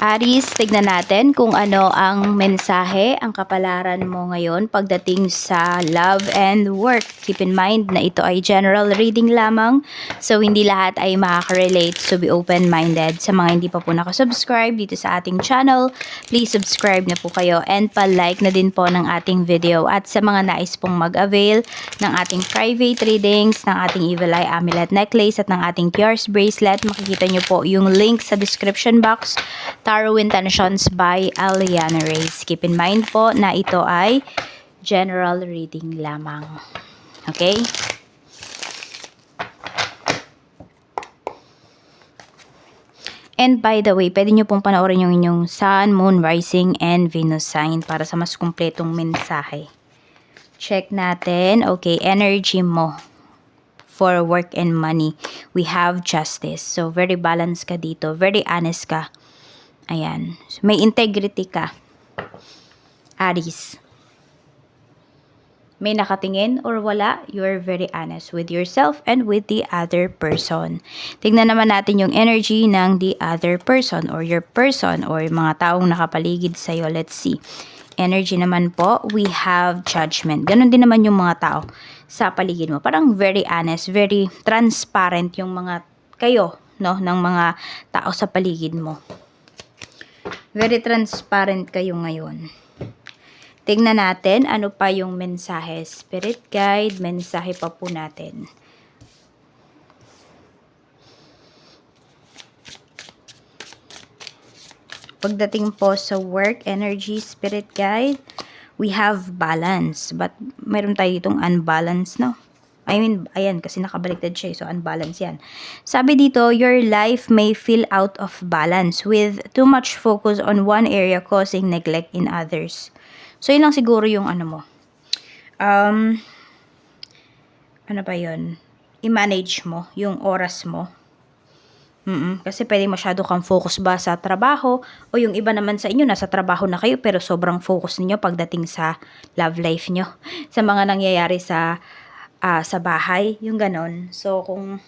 Aris, tignan natin kung ano ang mensahe, ang kapalaran mo ngayon pagdating sa love and work. Keep in mind na ito ay general reading lamang, so hindi lahat ay makaka-relate, so be open-minded. Sa mga hindi pa po nakasubscribe dito sa ating channel, please subscribe na po kayo and pa-like na din po ng ating video. At sa mga nais pong mag-avail ng ating private readings, ng ating Evil Eye Amulet Necklace at ng ating Pierce Bracelet, makikita nyo po yung link sa description box Tarot Intentions by Aliana Reyes. Keep in mind po na ito ay general reading lamang. Okay? And by the way, pwede nyo pong panoorin yung inyong Sun, Moon, Rising, and Venus sign para sa mas kumpletong mensahe. Check natin. Okay, energy mo for work and money. We have justice. So, very balanced ka dito. Very honest ka. Ayan. May integrity ka. Aries. May nakatingin or wala, you're very honest with yourself and with the other person. Tingnan naman natin yung energy ng the other person or your person or yung mga taong nakapaligid sa'yo. Let's see. Energy naman po, we have judgment. Ganon din naman yung mga tao sa paligid mo. Parang very honest, very transparent yung mga kayo, no, ng mga tao sa paligid mo. Very transparent kayo ngayon. Tingnan natin ano pa yung mensahe. Spirit guide, mensahe pa po natin. Pagdating po sa work, energy, spirit guide, we have balance. But meron tayo itong unbalance, no? I mean, ayan, kasi nakabaliktad siya, eh, so unbalance yan. Sabi dito, your life may feel out of balance with too much focus on one area causing neglect in others. So, yun lang siguro yung ano mo. Um, ano ba yun? I-manage mo yung oras mo. Mm Kasi pwede masyado kang focus ba sa trabaho o yung iba naman sa inyo nasa trabaho na kayo pero sobrang focus niyo pagdating sa love life nyo. Sa mga nangyayari sa ah, sa bahay, yung ganon. So kung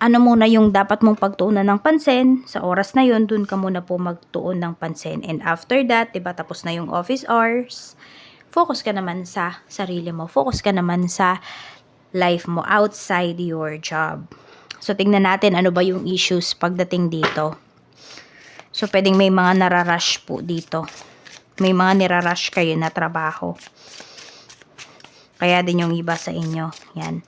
ano muna yung dapat mong pagtuunan ng pansin, sa oras na yun, dun ka muna po magtuon ng pansin. And after that, diba, tapos na yung office hours, focus ka naman sa sarili mo. Focus ka naman sa life mo outside your job. So, tingnan natin ano ba yung issues pagdating dito. So, pwedeng may mga nararush po dito. May mga nirarush kayo na trabaho. Kaya din yung iba sa inyo. Yan.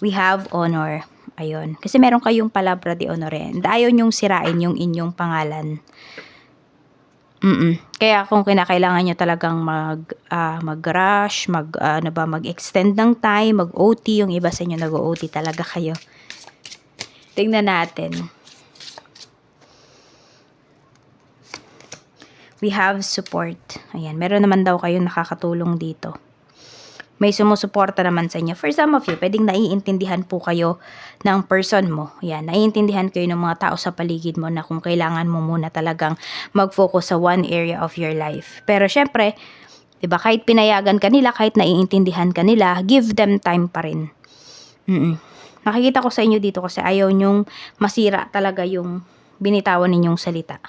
We have honor. Ayun. Kasi meron kayong palabra de honore. And ayaw nyong sirain yung inyong pangalan. Mm Kaya kung kinakailangan nyo talagang mag, ah, mag-rush, mag, ah, ano ba, mag-extend ng time, mag-OT, yung iba sa inyo nag-OT talaga kayo. Tingnan natin. We have support. Ayan, meron naman daw kayong nakakatulong dito. May sumusuporta naman sa inyo. For some of you, pwedeng naiintindihan po kayo ng person mo. Ayan, naiintindihan kayo ng mga tao sa paligid mo na kung kailangan mo muna talagang mag-focus sa one area of your life. Pero syempre, 'di ba, kahit pinayagan ka nila, kahit naiintindihan ka nila, give them time pa rin. Mm. Nakikita ko sa inyo dito kasi ayaw nyong masira talaga yung binitawan ninyong salita.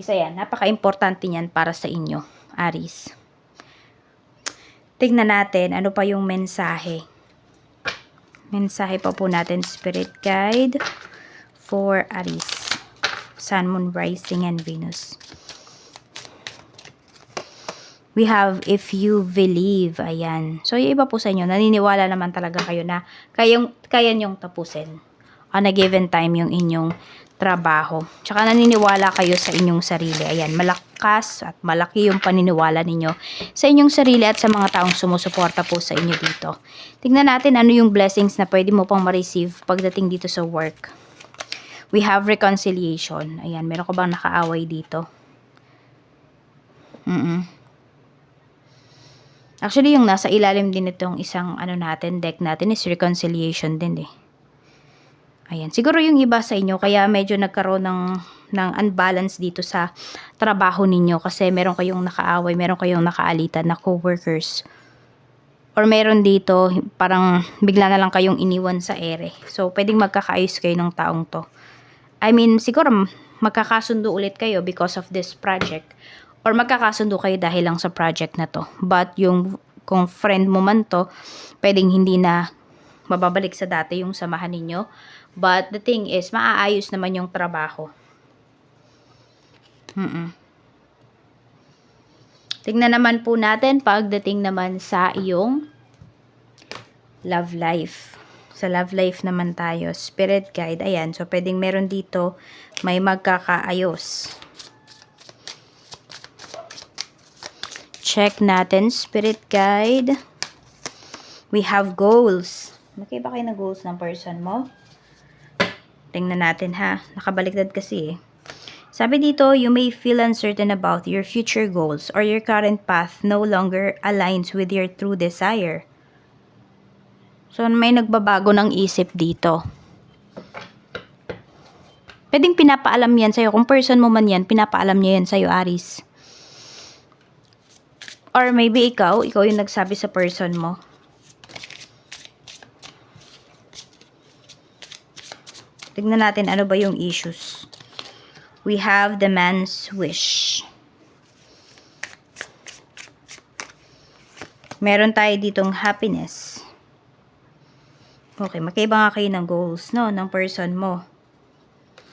Isa yan, napaka-importante niyan para sa inyo, Aris. Tignan natin ano pa yung mensahe. Mensahe pa po natin, Spirit Guide for Aris. Sun, Moon, Rising, and Venus. We have if you believe. Ayan. So, yung iba po sa inyo, naniniwala naman talaga kayo na kayong, kaya nyong tapusin on a given time yung inyong trabaho. Tsaka naniniwala kayo sa inyong sarili. Ayan, malakas at malaki yung paniniwala ninyo sa inyong sarili at sa mga taong sumusuporta po sa inyo dito. Tingnan natin ano yung blessings na pwede mo pang ma-receive pagdating dito sa work. We have reconciliation. Ayan, meron ka bang nakaaway dito? Mm Actually, yung nasa ilalim din itong isang ano natin, deck natin is reconciliation din eh. Ayan. Siguro yung iba sa inyo, kaya medyo nagkaroon ng, ng unbalance dito sa trabaho ninyo kasi meron kayong nakaaway, meron kayong nakaalitan na co-workers. Or meron dito, parang bigla na lang kayong iniwan sa ere. So, pwedeng magkakaayos kayo ng taong to. I mean, siguro magkakasundo ulit kayo because of this project. Or magkakasundo kayo dahil lang sa project na to. But yung kung friend mo man to, pwedeng hindi na mababalik sa dati yung samahan ninyo. But the thing is, maaayos naman yung trabaho. Mm-mm. Tingnan naman po natin pagdating naman sa iyong love life. Sa love life naman tayo. Spirit guide. Ayan. So, pwedeng meron dito may magkakaayos. Check natin. Spirit guide. We have goals. Magkaiba kayo na goals ng person mo? Tingnan natin ha. Nakabaliktad kasi eh. Sabi dito, you may feel uncertain about your future goals or your current path no longer aligns with your true desire. So, may nagbabago ng isip dito. Pwedeng pinapaalam yan sa'yo. Kung person mo man yan, pinapaalam niya yan sa'yo, Aris. Or maybe ikaw, ikaw yung nagsabi sa person mo. Tignan natin ano ba yung issues. We have the man's wish. Meron tayo ditong happiness. Okay, magkaiba nga kayo ng goals, no? Ng person mo.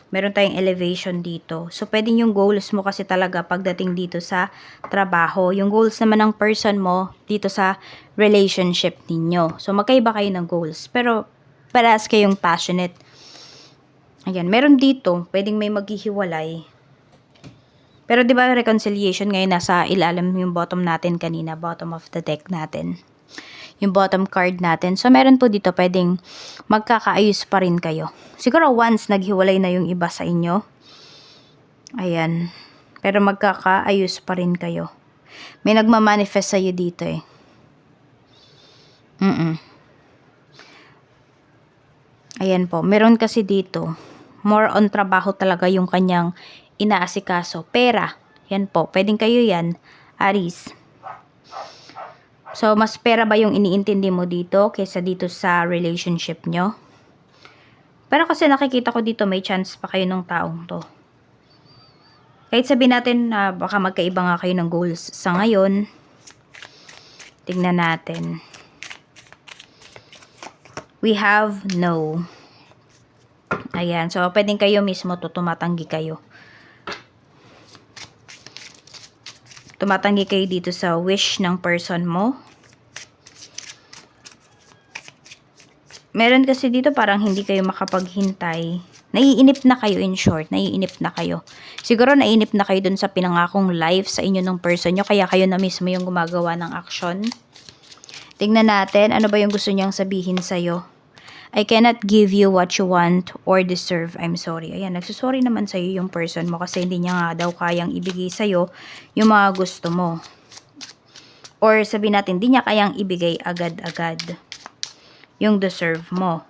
Meron tayong elevation dito. So, pwedeng yung goals mo kasi talaga pagdating dito sa trabaho. Yung goals naman ng person mo dito sa relationship ninyo. So, magkaiba kayo ng goals. Pero, parehas kayong passionate. Ayan, meron dito, pwedeng may maghihiwalay. Pero 'di ba reconciliation ngayon nasa ilalim yung bottom natin kanina, bottom of the deck natin. Yung bottom card natin. So meron po dito pwedeng magkakaayos pa rin kayo. Siguro once naghiwalay na yung iba sa inyo. Ayan. Pero magkakaayos pa rin kayo. May nagmamanifest sa'yo dito eh. Mm Ayan po. Meron kasi dito. More on trabaho talaga yung kanyang inaasikaso. Pera. Yan po. Pwedeng kayo yan. Aris. So, mas pera ba yung iniintindi mo dito kaysa dito sa relationship nyo? Pero kasi nakikita ko dito may chance pa kayo ng taong to. Kahit sabihin natin na baka magkaiba nga kayo ng goals sa ngayon. Tingnan natin. We have no. Ayan. So, pwedeng kayo mismo to tumatanggi kayo. Tumatanggi kayo dito sa wish ng person mo. Meron kasi dito parang hindi kayo makapaghintay. Naiinip na kayo in short. Naiinip na kayo. Siguro naiinip na kayo dun sa pinangakong life sa inyo ng person nyo. Kaya kayo na mismo yung gumagawa ng action. Tingnan natin ano ba yung gusto niyang sabihin sa'yo. I cannot give you what you want or deserve. I'm sorry. Ayan, nagsusorry naman sa'yo yung person mo kasi hindi niya nga daw kayang ibigay sa'yo yung mga gusto mo. Or sabi natin, hindi niya kayang ibigay agad-agad yung deserve mo.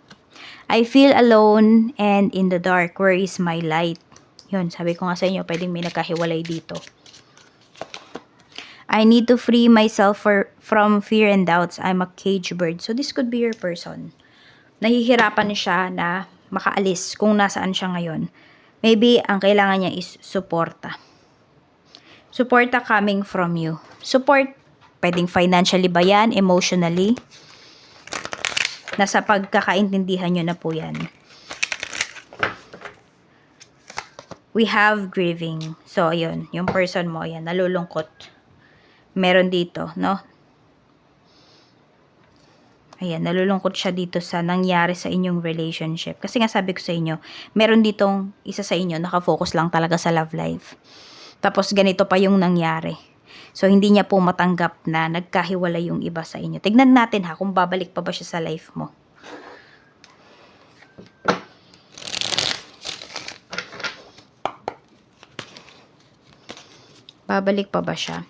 I feel alone and in the dark. Where is my light? Yun, sabi ko nga sa inyo, pwedeng may nagkahiwalay dito. I need to free myself for, from fear and doubts. I'm a cage bird. So, this could be your person nahihirapan siya na makaalis kung nasaan siya ngayon. Maybe ang kailangan niya is suporta. Suporta coming from you. Support, pwedeng financially ba yan, emotionally. Nasa pagkakaintindihan nyo na po yan. We have grieving. So, ayun, yung person mo, yan, nalulungkot. Meron dito, no? Ayan, nalulungkot siya dito sa nangyari sa inyong relationship. Kasi nga sabi ko sa inyo, meron ditong isa sa inyo nakafocus lang talaga sa love life. Tapos ganito pa yung nangyari. So, hindi niya po matanggap na nagkahiwalay yung iba sa inyo. Tignan natin ha, kung babalik pa ba siya sa life mo. Babalik pa ba siya?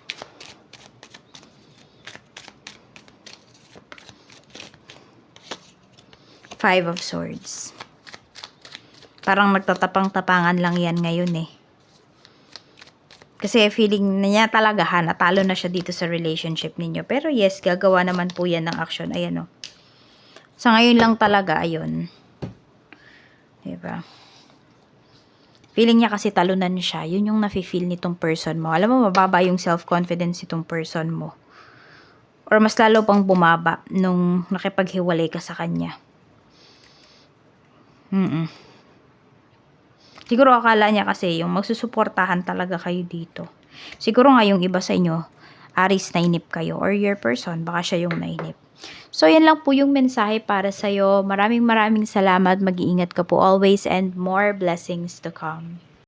Five of Swords. Parang magtatapang-tapangan lang yan ngayon eh. Kasi feeling niya talaga ha, natalo na siya dito sa relationship ninyo. Pero yes, gagawa naman po yan ng action. Ayan o. Sa ngayon lang talaga, ayun. Diba? Feeling niya kasi talunan siya. Yun yung nafe-feel nitong person mo. Alam mo, mababa yung self-confidence nitong person mo. Or mas lalo pang bumaba nung nakipaghiwalay ka sa kanya. Mm Siguro akala niya kasi yung magsusuportahan talaga kayo dito. Siguro nga yung iba sa inyo, Aris nainip kayo or your person, baka siya yung nainip. So, yan lang po yung mensahe para sa'yo. Maraming maraming salamat. Mag-iingat ka po always and more blessings to come.